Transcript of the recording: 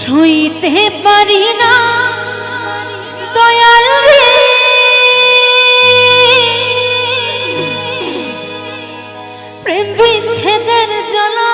ছুঁইতে পারি না। দয়াল রে। প্রেম বিচ্ছেদের জ্বালা।